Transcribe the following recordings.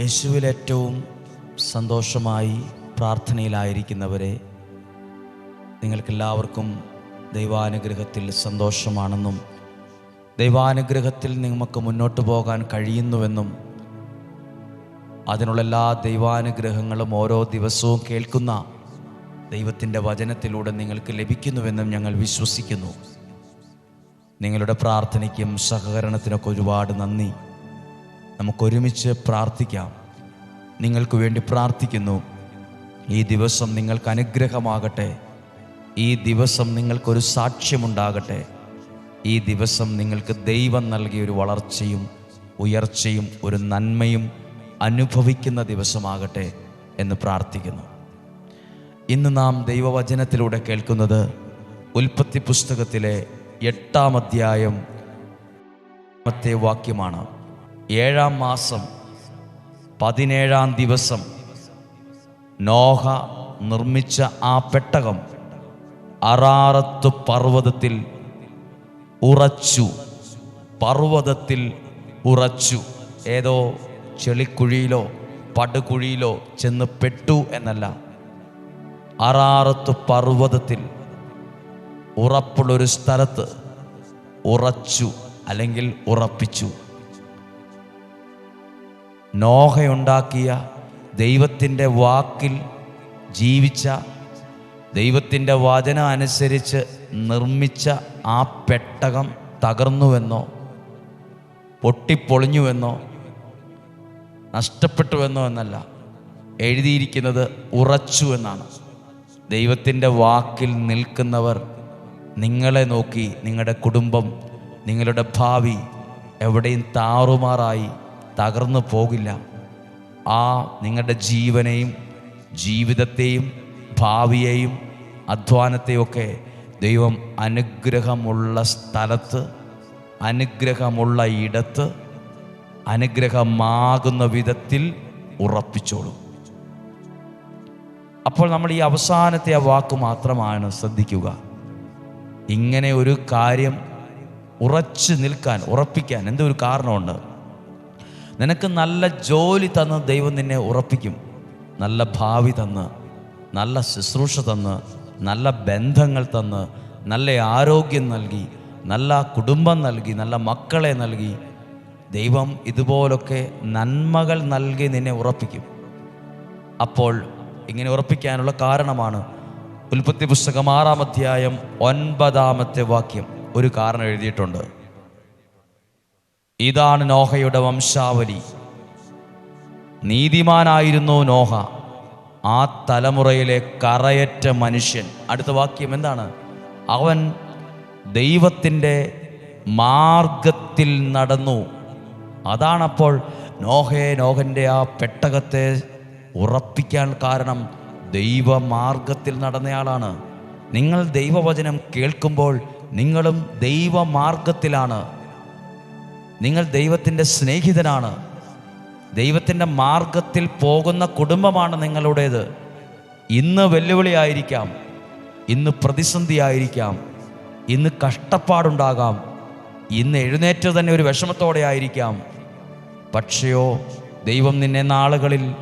യേശുവിൽ ഏറ്റവും സന്തോഷമായി പ്രാർത്ഥനയിലായിരിക്കുന്നവരെ നിങ്ങൾക്കെല്ലാവർക്കും ദൈവാനുഗ്രഹത്തിൽ സന്തോഷമാണെന്നും ദൈവാനുഗ്രഹത്തിൽ നിങ്ങൾക്ക് മുന്നോട്ട് പോകാൻ കഴിയുന്നുവെന്നും അതിനുള്ള എല്ലാ ദൈവാനുഗ്രഹങ്ങളും ഓരോ ദിവസവും കേൾക്കുന്ന ദൈവത്തിന്റെ വചനത്തിലൂടെ നിങ്ങൾക്ക് ലഭിക്കുന്നുവെന്നും ഞങ്ങൾ വിശ്വസിക്കുന്നു. നിങ്ങളുടെ പ്രാർത്ഥനയ്ക്കും സഹകരണത്തിനൊക്കെ ഒരുപാട് നന്ദി. നമുക്കൊരുമിച്ച് പ്രാർത്ഥിക്കാം. നിങ്ങൾക്ക് വേണ്ടി പ്രാർത്ഥിക്കുന്നു. ഈ ദിവസം നിങ്ങൾക്ക് അനുഗ്രഹമാകട്ടെ. ഈ ദിവസം നിങ്ങൾക്കൊരു സാക്ഷ്യമുണ്ടാകട്ടെ. ഈ ദിവസം നിങ്ങൾക്ക് ദൈവം നൽകിയ ഒരു വളർച്ചയും ഉയർച്ചയും ഒരു നന്മയും അനുഭവിക്കുന്ന ദിവസമാകട്ടെ എന്ന് പ്രാർത്ഥിക്കുന്നു. ഇന്ന് നാം ദൈവവചനത്തിലൂടെ കേൾക്കുന്നത് ഉൽപ്പത്തി പുസ്തകത്തിലെ എട്ടാം അധ്യായം വാക്യമാണ്. ഏഴാം മാസം പതിനേഴാം ദിവസം നോഹ നിർമ്മിച്ച ആ പെട്ടകം അറാറത്ത് പർവതത്തിൽ ഉറച്ചു പർവതത്തിൽ ഉറച്ചു. ഏതോ ചെളിക്കുഴിയിലോ പടുകുഴിയിലോ ചെന്ന് പെട്ടു എന്നല്ല. അറാറത്ത് പർവതത്തിൽ ഉറപ്പുള്ളൊരു സ്ഥലത്ത് ഉറച്ചു അല്ലെങ്കിൽ ഉറപ്പിച്ചു. നോഹയുണ്ടാക്കിയ ദൈവത്തിന്റെ വാക്കിൽ ജീവിച്ച ദൈവത്തിന്റെ വചന അനുസരിച്ച് നിർമ്മിച്ച ആ പെട്ടകം തകർന്നുവെന്നോ പൊട്ടിപ്പൊളിഞ്ഞുവെന്നോ നഷ്ടപ്പെട്ടുവെന്നോ എന്നല്ല. എഴുതിയിരിക്കുന്നത് ഉറച്ചു എന്നാണ് ദൈവത്തിന്റെ വാക്കിൽ നിൽക്കുന്നവർ നിങ്ങളെ നോക്കി നിങ്ങളുടെ കുടുംബം നിങ്ങളുടെ ഭാവി എവിടെയും താറുമാറായി തകർന്നു പോകില്ല. ആ നിങ്ങളുടെ ജീവനെയും ജീവിതത്തെയും ഭാവിയെയും അധ്വാനത്തെയൊക്കെ ദൈവം അനുഗ്രഹമുള്ള സ്ഥലത്ത് അനുഗ്രഹമുള്ള ഇടത്ത് അനുഗ്രഹമാകുന്ന വിധത്തിൽ ഉറപ്പിച്ചോളും. അപ്പോൾ നമ്മൾ ഈ അവസാനത്തെ ആ വാക്ക് മാത്രമാണ് ശ്രദ്ധിക്കുക. ഇങ്ങനെ ഒരു കാര്യം ഉറച്ചു നിൽക്കാൻ ഉറപ്പിക്കാൻ എന്തൊരു കാരണമുണ്ട്? നിനക്ക് നല്ല ജോലി തന്ന് ദൈവം നിന്നെ ഉറപ്പിക്കും. നല്ല ഭാവി തന്ന് നല്ല ശുശ്രൂഷ തന്ന് നല്ല ബന്ധങ്ങൾ തന്ന് നല്ല ആരോഗ്യം നൽകി നല്ല കുടുംബം നൽകി നല്ല മക്കളെ നൽകി. ദൈവം ഇതുപോലൊക്കെ നന്മകൾ നൽകി നിന്നെ ഉറപ്പിക്കും. അപ്പോൾ ഇങ്ങനെ ഉറപ്പിക്കാനുള്ള കാരണമാണ് ഉൽപ്പത്തി പുസ്തകം ആറാം അധ്യായം ഒൻപതാമത്തെ വാക്യം. ഒരു കാരണം എഴുതിയിട്ടുണ്ട്. ഇതാണ് നോഹയുടെ വംശാവലി. നീതിമാനായിരുന്നു നോഹ. ആ തലമുറയിലെ കറയറ്റ മനുഷ്യൻ. അടുത്ത വാക്യം എന്താണ്? അവൻ ദൈവത്തിന്റെ മാർഗത്തിൽ നടന്നു. അതാണപ്പോൾ നോഹയെ നോഹന്റെ ആ പെട്ടകത്തെ ഉറപ്പിക്കാൻ കാരണം ദൈവമാർഗത്തിൽ നടന്നയാളാണ്. നിങ്ങൾ ദൈവവചനം കേൾക്കുമ്പോൾ നിങ്ങളും ദൈവമാർഗത്തിലാണ്. നിങ്ങൾ ദൈവത്തിന്റെ സ്നേഹിതനാണ്. ദൈവത്തിന്റെ മാർഗത്തിൽ പോകുന്ന കുടുംബമാണ് നിങ്ങളുടേത്. ഇന്ന് വെല്ലുവിളിയായിരിക്കാം. ഇന്ന് പ്രതിസന്ധിയായിരിക്കാം. ഇന്ന് കഷ്ടപ്പാടുണ്ടാകാം. ഇന്ന് എഴുന്നേറ്റ് തന്നെ ഒരു വിഷമത്തോടെ ആയിരിക്കാം. പക്ഷെയോ ദൈവം നിന്നെ നാളുകളിൽ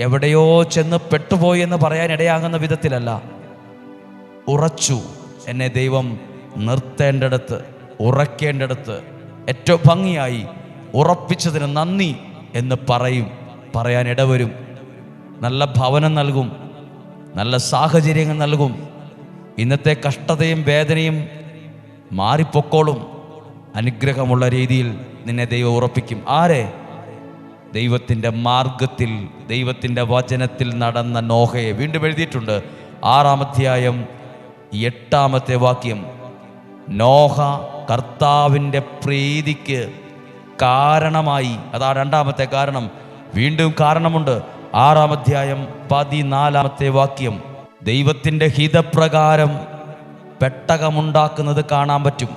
എവിടെയോ ചെന്ന് പെട്ടുപോയി എന്ന് പറയാൻ ഇടയാകുന്ന വിധത്തിലല്ല. ഉറച്ചു എന്നെ ദൈവം നിർത്തേണ്ടടുത്ത് ഉറക്കേണ്ടടുത്ത് ഏറ്റവും ഭംഗിയായി ഉറപ്പിച്ചതിന് നന്ദി എന്ന് പറയും പറയാൻ ഇടവരും. നല്ല ഭവനം നൽകും നല്ല സാഹചര്യങ്ങൾ നൽകും. ഇന്നത്തെ കഷ്ടതയും വേദനയും മാറിപ്പൊക്കോളും. അനുഗ്രഹമുള്ള രീതിയിൽ നിന്നെ ദൈവം ഉറപ്പിക്കും. ആരെ? ദൈവത്തിന്റെ മാർഗത്തിൽ ദൈവത്തിന്റെ വചനത്തിൽ നടന്ന നോഹയെ വീണ്ടും എഴുതിയിട്ടുണ്ട്. ആറാമധ്യായം എട്ടാമത്തെ വാക്യം. നോഹ കർത്താവിന്റെ പ്രീതിക്ക് കാരണമായി. അതാ രണ്ടാമത്തെ കാരണം. വീണ്ടും കാരണമുണ്ട്. ആറാം അധ്യായം പതിനാലാമത്തെ വാക്യം. ദൈവത്തിന്റെ ഹിതപ്രകാരം പെട്ടകമുണ്ടാക്കുന്നത് കാണാൻ പറ്റും.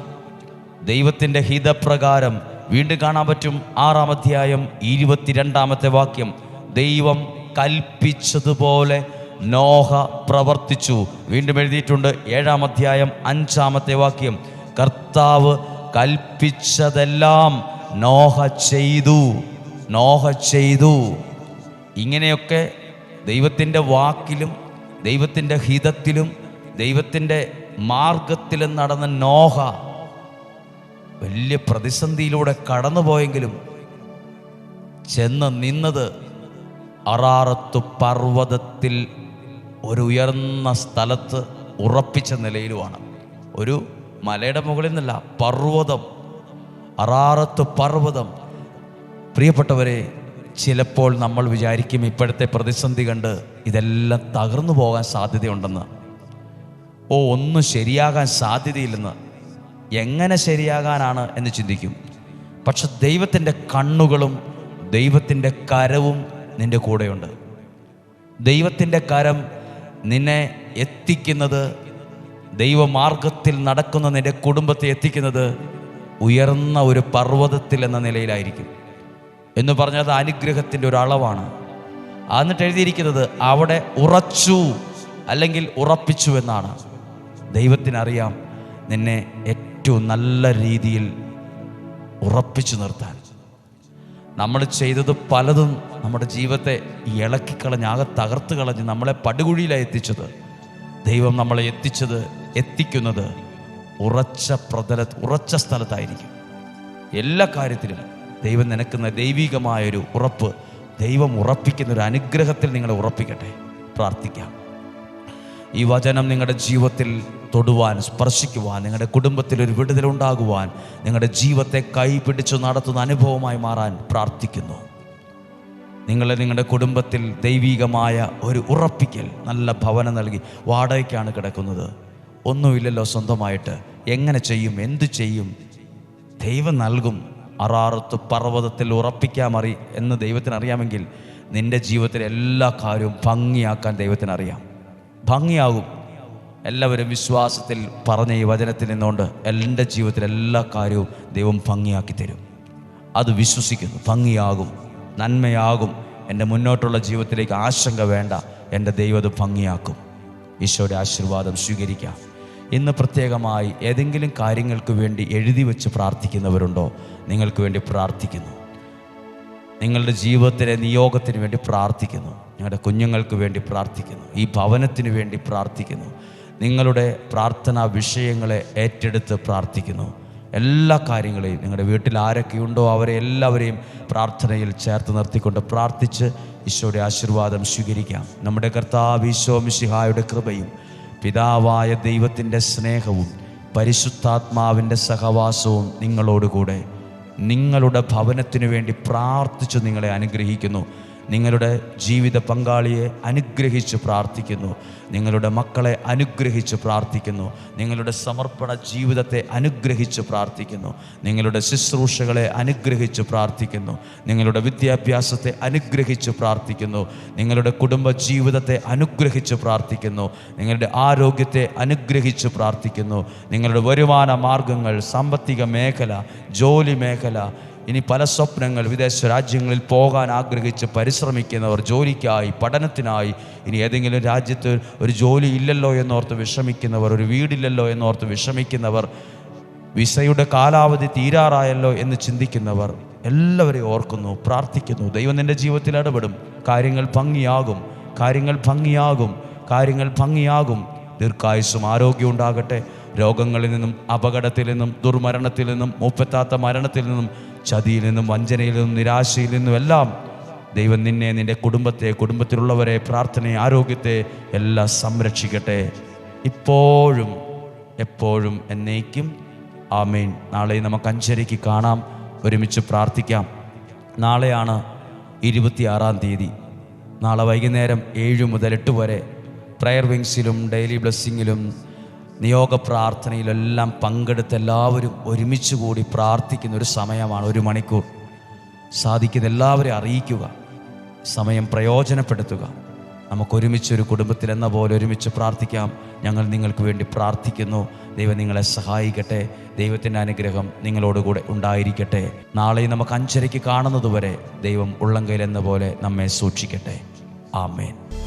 ദൈവത്തിന്റെ ഹിതപ്രകാരം വീണ്ടും കാണാൻ പറ്റും. ആറാം അധ്യായം ഇരുപത്തിരണ്ടാമത്തെ വാക്യം. ദൈവം കൽപ്പിച്ചതുപോലെ നോഹ പ്രവർത്തിച്ചു. വീണ്ടും എഴുതിയിട്ടുണ്ട് ഏഴാം അധ്യായം അഞ്ചാമത്തെ വാക്യം. കർത്താവ് കൽപ്പിച്ചതെല്ലാം നോഹ ചെയ്തു. നോഹ ചെയ്തു. ഇങ്ങനെയൊക്കെ ദൈവത്തിന്റെ വാക്കിലും ദൈവത്തിന്റെ ഹിതത്തിലും ദൈവത്തിന്റെ മാർഗത്തിലും നടന്ന നോഹ വലിയ പ്രതിസന്ധിയിലൂടെ കടന്നുപോയെങ്കിലും ചെന്ന് നിന്നത് അറാറത്തു പർവതത്തിൽ ഒരു ഉയർന്ന സ്ഥലത്ത് ഉറപ്പിച്ച നിലയിലുമാണ്. ഒരു മലയുടെ മുകളിൽ നിന്നല്ല പർവതം അറാറത്ത് പർവതം. പ്രിയപ്പെട്ടവരെ ചിലപ്പോൾ നമ്മൾ വിചാരിക്കും ഇപ്പോഴത്തെ പ്രതിസന്ധി കണ്ട് ഇതെല്ലാം തകർന്നു പോകാൻ സാധ്യതയുണ്ടെന്ന്. ഓ ഒന്നും ശരിയാകാൻ സാധ്യതയില്ലെന്ന്. എങ്ങനെ ശരിയാകാനാണ് എന്ന് ചിന്തിക്കും. പക്ഷെ ദൈവത്തിന്റെ കണ്ണുകളും ദൈവത്തിന്റെ കരവും നിന്റെ കൂടെയുണ്ട്. ദൈവത്തിന്റെ കരം നിന്നെ എത്തിക്കുന്നത് ദൈവമാർഗത്തിൽ നടക്കുന്ന നിന്റെ കുടുംബത്തെ എത്തിക്കുന്നത് ഉയർന്ന ഒരു പർവതത്തിൽ എന്ന നിലയിലായിരിക്കും. എന്ന് പറഞ്ഞത് അനുഗ്രഹത്തിന്റെ ഒരു അളവാണ്. എന്നിട്ട് എഴുതിയിരിക്കുന്നത് അവിടെ ഉറച്ചു അല്ലെങ്കിൽ ഉറപ്പിച്ചു എന്നാണ്. ദൈവത്തിനറിയാം നിന്നെ ഏറ്റവും നല്ല രീതിയിൽ ഉറപ്പിച്ചു നിർത്താൻ. നമ്മൾ ചെയ്തത് പലതും നമ്മുടെ ജീവിതത്തെ ഇളക്കിക്കളഞ്ഞ് ആകെ തകർത്ത് കളഞ്ഞ് നമ്മളെ പടുകുഴിയിലാണ് എത്തിച്ചത്. ദൈവം നമ്മളെ എത്തിച്ചത് എത്തിക്കുന്നത് ഉറച്ച പ്രതല ഉറച്ച സ്ഥലത്തായിരിക്കും. എല്ലാ കാര്യത്തിലും ദൈവം നിനക്കുന്ന ദൈവികമായൊരു ഉറപ്പ് ദൈവം ഉറപ്പിക്കുന്ന ഒരു അനുഗ്രഹത്തിൽ നിങ്ങളെ ഉറപ്പിക്കട്ടെ. പ്രാർത്ഥിക്കാം. ഈ വചനം നിങ്ങളുടെ ജീവിതത്തിൽ തൊടുവാൻ സ്പർശിക്കുവാൻ നിങ്ങളുടെ കുടുംബത്തിൽ ഒരു വിടുതലുണ്ടാകുവാൻ നിങ്ങളുടെ ജീവിതത്തെ കൈപിടിച്ചു നടത്തുന്ന അനുഭവമായി മാറാൻ പ്രാർത്ഥിക്കുന്നു. നിങ്ങളെ നിങ്ങളുടെ കുടുംബത്തിൽ ദൈവികമായ ഒരു ഉറപ്പിക്കൽ നല്ല ഭവനം നൽകി വാടകയ്ക്കാണ് കിടക്കുന്നത്. ഒന്നുമില്ലല്ലോ സ്വന്തമായിട്ട്. എങ്ങനെ ചെയ്യും എന്തു ചെയ്യും? ദൈവം നൽകും. അറാറത്ത് പർവതത്തിൽ ഉറപ്പിക്കാമറി എന്ന് ദൈവത്തിന് അറിയാമെങ്കിൽ നിന്റെ ജീവിതത്തിലെ എല്ലാ കാര്യവും ഭംഗിയാക്കാൻ ദൈവത്തിനറിയാം ഭംഗിയാകും. എല്ലാവരും വിശ്വാസത്തിൽ പറഞ്ഞ ഈ വചനത്തിൽ നിന്നുകൊണ്ട് എന്റെ ജീവിതത്തിലെ എല്ലാ കാര്യവും ദൈവം ഭംഗിയാക്കി തരും. അത് വിശ്വസിക്കുന്നു ഭംഗിയാകും നന്മയാകും. എന്റെ മുന്നോട്ടുള്ള ജീവിതത്തിലേക്ക് ആശങ്ക വേണ്ട എന്റെ ദൈവം അത് ഭംഗിയാക്കും. ഈശോയുടെ ആശീർവാദം സ്വീകരിക്കാം. ഇന്ന് പ്രത്യേകമായി ഏതെങ്കിലും കാര്യങ്ങൾക്ക് വേണ്ടി എഴുതി വെച്ച് പ്രാർത്ഥിക്കുന്നവരുണ്ടോ? നിങ്ങൾക്ക് വേണ്ടി പ്രാർത്ഥിക്കുന്നു. നിങ്ങളുടെ ജീവിതത്തിലെ നിയോഗത്തിന് വേണ്ടി പ്രാർത്ഥിക്കുന്നു. ഞങ്ങളുടെ കുഞ്ഞുങ്ങൾക്ക് വേണ്ടി പ്രാർത്ഥിക്കുന്നു. ഈ ഭവനത്തിന് വേണ്ടി പ്രാർത്ഥിക്കുന്നു. നിങ്ങളുടെ പ്രാർത്ഥനാ വിഷയങ്ങളെ ഏറ്റെടുത്ത് പ്രാർത്ഥിക്കുന്നു. എല്ലാ കാര്യങ്ങളെയും നിങ്ങളുടെ വീട്ടിൽ ആരൊക്കെയുണ്ടോ അവരെ എല്ലാവരെയും പ്രാർത്ഥനയിൽ ചേർത്ത് നിർത്തിക്കൊണ്ട് പ്രാർത്ഥിച്ച് ഈശോയുടെ ആശീർവാദം സ്വീകരിക്കാം. നമ്മുടെ കർത്താവ് ഈശോ മിശിഹായുടെ കൃപയും പിതാവായ ദൈവത്തിന്റെ സ്നേഹവും പരിശുദ്ധാത്മാവിന്റെ സഹവാസവും നിങ്ങളോടുകൂടെ. നിങ്ങളുടെ ഭവനത്തിനു വേണ്ടി പ്രാർത്ഥിച്ചു നിങ്ങളെ അനുഗ്രഹിക്കുന്നു. നിങ്ങളുടെ ജീവിത പങ്കാളിയെ അനുഗ്രഹിച്ച് പ്രാർത്ഥിക്കുന്നു. നിങ്ങളുടെ മക്കളെ അനുഗ്രഹിച്ച് പ്രാർത്ഥിക്കുന്നു. നിങ്ങളുടെ സമർപ്പണ ജീവിതത്തെ അനുഗ്രഹിച്ച് പ്രാർത്ഥിക്കുന്നു. നിങ്ങളുടെ ശുശ്രൂഷകളെ അനുഗ്രഹിച്ച് പ്രാർത്ഥിക്കുന്നു. നിങ്ങളുടെ വിദ്യാഭ്യാസത്തെ അനുഗ്രഹിച്ച് പ്രാർത്ഥിക്കുന്നു. നിങ്ങളുടെ കുടുംബ ജീവിതത്തെ അനുഗ്രഹിച്ച് പ്രാർത്ഥിക്കുന്നു. നിങ്ങളുടെ ആരോഗ്യത്തെ അനുഗ്രഹിച്ച് പ്രാർത്ഥിക്കുന്നു. നിങ്ങളുടെ വരുമാന മാർഗങ്ങൾ സാമ്പത്തിക മേഖല ജോലി മേഖല ഇനി പല സ്വപ്നങ്ങൾ വിദേശ രാജ്യങ്ങളിൽ പോകാൻ ആഗ്രഹിച്ച് പരിശ്രമിക്കുന്നവർ ജോലിക്കായി പഠനത്തിനായി ഇനി ഏതെങ്കിലും രാജ്യത്ത് ഒരു ജോലി ഇല്ലല്ലോ എന്നോർത്ത് വിഷമിക്കുന്നവർ ഒരു വീടില്ലല്ലോ എന്നോർത്ത് വിഷമിക്കുന്നവർ വിസയുടെ കാലാവധി തീരാറായല്ലോ എന്ന് ചിന്തിക്കുന്നവർ എല്ലാവരെയും ഓർക്കുന്നു പ്രാർത്ഥിക്കുന്നു. ദൈവം നിന്റെ ജീവിതത്തിൽ ഇടപെടും. കാര്യങ്ങൾ ഭംഗിയാകും. കാര്യങ്ങൾ ഭംഗിയാകും. കാര്യങ്ങൾ ഭംഗിയാകും. ദീർഘായുസ്സും ആരോഗ്യം ഉണ്ടാകട്ടെ. രോഗങ്ങളിൽ നിന്നും അപകടത്തിൽ നിന്നും ദുർമരണത്തിൽ നിന്നും മുപ്പത്താത്ത മരണത്തിൽ നിന്നും ചതിയിൽ നിന്നും വഞ്ചനയിൽ നിന്നും നിരാശയിൽ നിന്നും എല്ലാം ദൈവം നിന്നെ നിന്റെ കുടുംബത്തെ കുടുംബത്തിലുള്ളവരെ പ്രാർത്ഥനയെ ആരോഗ്യത്തെ എല്ലാം സംരക്ഷിക്കട്ടെ. ഇപ്പോഴും എപ്പോഴും എന്നേക്കും. ആമേൻ. നാളെ നമുക്ക് അഞ്ചരയ്ക്ക് കാണാം. ഒരുമിച്ച് പ്രാർത്ഥിക്കാം. നാളെയാണ് ഇരുപത്തിയാറാം തീയതി. നാളെ വൈകുന്നേരം ഏഴ് മുതൽ എട്ട് വരെ. പ്രയർ വിങ്സിലും ഡെയിലി ബ്ലെസ്സിങ്ങിലും നിയോഗ പ്രാർത്ഥനയിലെല്ലാം പങ്കെടുത്ത് എല്ലാവരും ഒരുമിച്ച് കൂടി പ്രാർത്ഥിക്കുന്ന ഒരു സമയമാണ് ഒരു മണിക്കൂർ. സാധിക്കുന്ന എല്ലാവരെയും അറിയിക്കുക സമയം പ്രയോജനപ്പെടുത്തുക. നമുക്കൊരുമിച്ച് ഒരു കുടുംബത്തിൽ എന്ന പോലെ ഒരുമിച്ച് പ്രാർത്ഥിക്കാം. ഞങ്ങൾ നിങ്ങൾക്ക് വേണ്ടി പ്രാർത്ഥിക്കുന്നു. ദൈവം നിങ്ങളെ സഹായിക്കട്ടെ. ദൈവത്തിന്റെ അനുഗ്രഹം നിങ്ങളോടുകൂടെ ഉണ്ടായിരിക്കട്ടെ. നാളെ നമുക്ക് അഞ്ചരയ്ക്ക് കാണുന്നതുവരെ ദൈവം ഉള്ളംകൈയിൽ എന്ന പോലെ നമ്മെ സൂക്ഷിക്കട്ടെ. ആമേൻ.